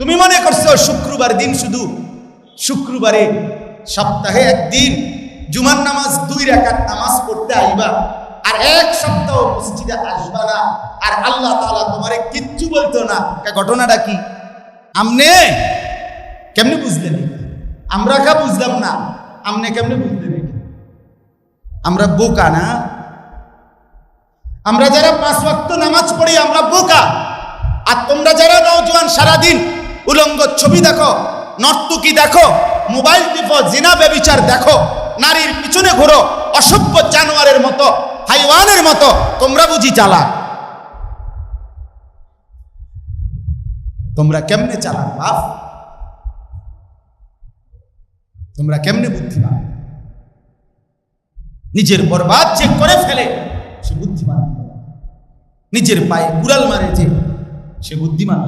তুমি মনে করছ শুক্রবার দিন শুধু শুক্রবারে সপ্তাহে একদিন, জুমার নামাজ দুই রাকাত নামাজ পড়তে আইবা, আর এক সপ্তাহ মসজিদে আসবা না, আর আল্লাহ তাআলা তোমারে কিচ্ছু বলতো না। ঘটনাটা কি? আমনে কেমনে বুঝলেন আমরা কা বুঝলাম না, আমনে কেমনে বুঝলেন? আমরা বোকা না? আমরা যারা পাঁচ ওয়াক্ত নামাজ পড়ি, আমরা বোকা। আর তোমরা যারা নওজোয়ান সারাদিন উলঙ্গ ছবি দেখো, নর্তুকি দেখো, মোবাইল টিপো, জিনা বেবিচার দেখো, নারীর পিছনে ঘোরো, অসভ্য জানোয়ারের মতো, হাইওয়ানের মতো, তোমরা বুঝি চালা তোমরা কেমনে চালা বাপ? তোমরা কেমনে বুদ্ধিমান? নিজের বরবাদ যে করে ফেলে, সে বুদ্ধিমান নিজের পায়ে কুড়াল মারে যে, সে বুদ্ধিমান।